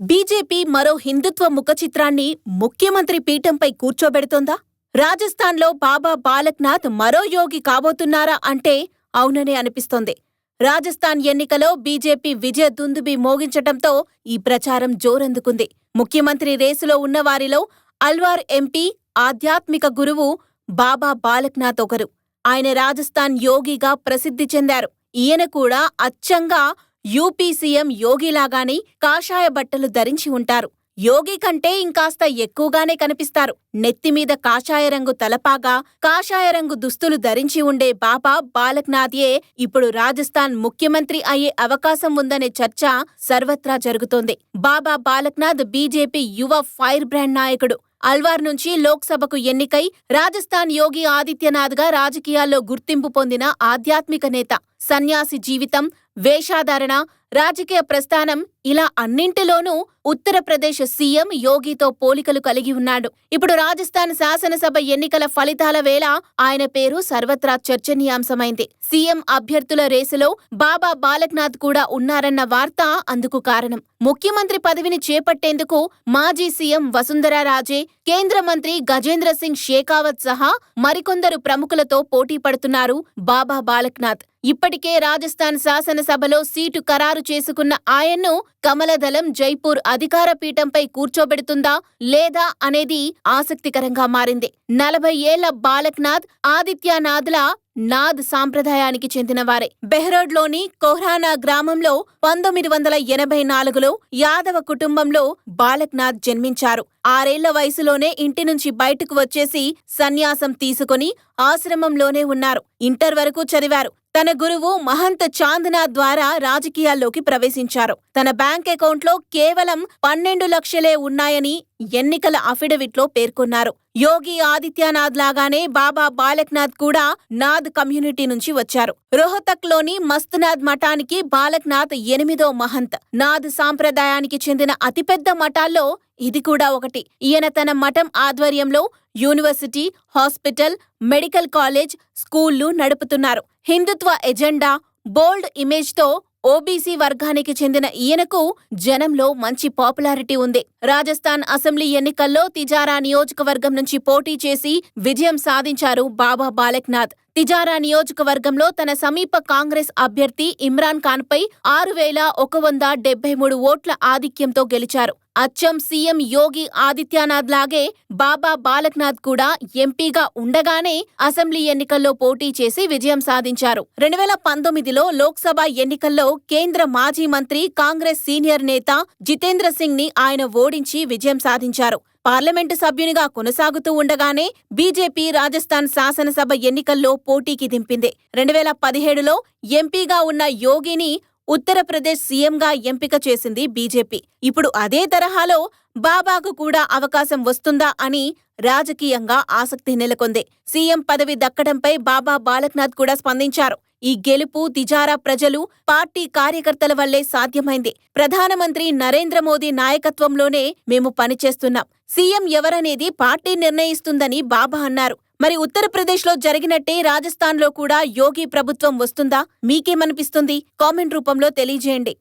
BJP మరో హిందుత్వ ముఖచిత్రాన్ని ముఖ్యమంత్రి పీఠంపై కూర్చోబెడుతోందా? రాజస్థాన్లో బాబా బాలక్నాథ్ మరో యోగి కాబోతున్నారా అంటే అవుననే అనిపిస్తోంది. రాజస్థాన్ ఎన్నికలో బీజేపీ విజయ దుందుబి మోగించటంతో ఈ ప్రచారం జోరందుకుంది. ముఖ్యమంత్రి రేసులో ఉన్నవారిలో అల్వార్ ఎంపీ ఆధ్యాత్మిక గురువు బాబా బాలక్నాథ్ ఒకరు. ఆయన రాజస్థాన్ యోగిగా ప్రసిద్ధి చెందారు. ఈయన కూడా అచ్చంగా యూపీ సీఎం యోగిలాగానే కాషాయ బట్టలు ధరించి ఉంటారు. యోగి కంటే ఇంకాస్త ఎక్కువగానే కనిపిస్తారు. నెత్తిమీద కాషాయ రంగు తలపాగా కాషాయ రంగు దుస్తులు ధరించి ఉండే బాబా బాలక్నాథ్యే ఇప్పుడు రాజస్థాన్ ముఖ్యమంత్రి అయ్యే అవకాశం ఉందనే చర్చ సర్వత్రా జరుగుతోంది. బాబా బాలక్నాథ్ బీజేపీ యువ ఫైర్ బ్రాండ్ నాయకుడు. అల్వార్ నుంచి లోక్సభకు ఎన్నికై రాజస్థాన్ యోగి ఆదిత్యనాథ్గా రాజకీయాల్లో గుర్తింపు పొందిన ఆధ్యాత్మిక నేత. సన్యాసి జీవితం వేషాధారణ రాజకీయ ప్రస్థానం ఇలా అన్నింటిలోనూ ఉత్తరప్రదేశ్ సీఎం యోగితో పోలికలు కలిగి ఉన్నాడు. ఇప్పుడు రాజస్థాన్ శాసనసభ ఎన్నికల ఫలితాల వేళ ఆయన పేరు సర్వత్రా చర్చనీయాంశమైంది. సీఎం అభ్యర్థుల రేసులో బాబా బాలక్నాథ్ కూడా ఉన్నారన్న వార్త అందుకు కారణం. ముఖ్యమంత్రి పదవిని చేపట్టేందుకు మాజీ సీఎం వసుంధరా రాజే కేంద్ర మంత్రి గజేంద్ర సింగ్ షేకావత్ సహా మరికొందరు ప్రముఖులతో పోటీ పడుతున్నారు బాబా బాలక్నాథ్. ఇప్పటికే రాజస్థాన్ శాసనసభలో సీటు ఖరారు చేసుకున్న ఆయన్ను కమలదళం జైపూర్ అధికార పీఠంపై కూర్చోబెడుతుందా లేదా అనేది ఆసక్తికరంగా మారింది. నలభై ఏళ్ళ బాలక్నాథ్ ఆదిత్యనాథ్ల నాద్ సాంప్రదాయానికి చెందినవారే. బెహ్రోడ్లోని కోహ్రానా గ్రామంలో పంతొమ్మిది వందల ఎనభై నాలుగులో యాదవ కుటుంబంలో బాలక్నాథ్ జన్మించారు. ఆరేళ్ళ వయసులోనే ఇంటి నుంచి బయటకు వచ్చేసి సన్యాసం తీసుకుని ఆశ్రమంలోనే ఉన్నారు. ఇంటర్ వరకు చదివారు. తన గురువు మహంత్ చాందనా ద్వారా రాజకీయాల్లోకి ప్రవేశించారు. తన బ్యాంక్ అకౌంట్లో కేవలం పన్నెండు లక్షలే ఉన్నాయని ఎన్నికల అఫిడవిట్లో పేర్కొన్నారు. యోగి ఆదిత్యనాథ్ లాగానే బాబా బాలక్నాథ్ కూడా నాథ్ కమ్యూనిటీ నుంచి వచ్చారు. రోహతక్లోని మస్తునాథ్ మఠానికి బాలక్నాథ్ ఎనిమిదో మహంత్. నాథ్ సాంప్రదాయానికి చెందిన అతిపెద్ద మఠాల్లో ఇది కూడా ఒకటి. ఈయన తన మఠం ఆధ్వర్యంలో యూనివర్సిటీ హాస్పిటల్ మెడికల్ కాలేజ్ స్కూళ్ళు నడుపుతున్నారు. హిందుత్వ ఎజెండా బోల్డ్ ఇమేజ్తో ఓబీసీ వర్గానికి చెందిన ఈయనకు జనంలో మంచి పాపులారిటీ ఉంది. రాజస్థాన్ అసెంబ్లీ ఎన్నికల్లో తిజారా నియోజకవర్గం నుంచి పోటీ చేసి విజయం సాధించారు బాబా బాలక్నాథ్. తిజారా నియోజకవర్గంలో తన సమీప కాంగ్రెస్ అభ్యర్థి ఇమ్రాన్ ఖాన్పై ఆరు వేల ఒక వంద డెబ్బై మూడు ఓట్ల ఆధిక్యంతో గెలిచారు. అచ్చం సీఎం యోగి ఆదిత్యనాథ్ లాగే బాబా బాలక్నాథ్ కూడా ఎంపీగా ఉండగానే అసెంబ్లీ ఎన్నికల్లో పోటీ చేసి విజయం సాధించారు. రెండు వేల పంతొమ్మిదిలో లోక్సభ ఎన్నికల్లో కేంద్ర మాజీ మంత్రి కాంగ్రెస్ సీనియర్ నేత జితేంద్ర సింగ్ని ఆయన ఓడించి విజయం సాధించారు. పార్లమెంటు సభ్యునిగా కొనసాగుతూ ఉండగానే బీజేపీ రాజస్థాన్ శాసనసభ ఎన్నికల్లో పోటీకి దింపింది. రెండు వేల పదిహేడులో ఎంపీగా ఉన్న యోగిని ఉత్తరప్రదేశ్ సీఎంగా ఎంపిక చేసింది బీజేపీ. ఇప్పుడు అదే తరహాలో బాబాకు కూడా అవకాశం వస్తుందా అని రాజకీయంగా ఆసక్తి నెలకొంది. సీఎం పదవి దక్కడంపై బాబా బాలక్నాథ్ కూడా స్పందించారు. ఈ గెలుపు తిజారా ప్రజలు పార్టీ కార్యకర్తల వల్లే సాధ్యమైంది. ప్రధానమంత్రి నరేంద్ర మోదీ నాయకత్వంలోనే మేము పనిచేస్తున్నాం. సీఎం ఎవరనేది పార్టీ నిర్ణయిస్తుందని బాబా అన్నారు. మరి ఉత్తరప్రదేశ్లో జరిగినట్టే రాజస్థాన్లో కూడా యోగి ప్రభుత్వం వస్తుందా? మీకేమనిపిస్తుంది? కామెంట్ రూపంలో తెలియజేయండి.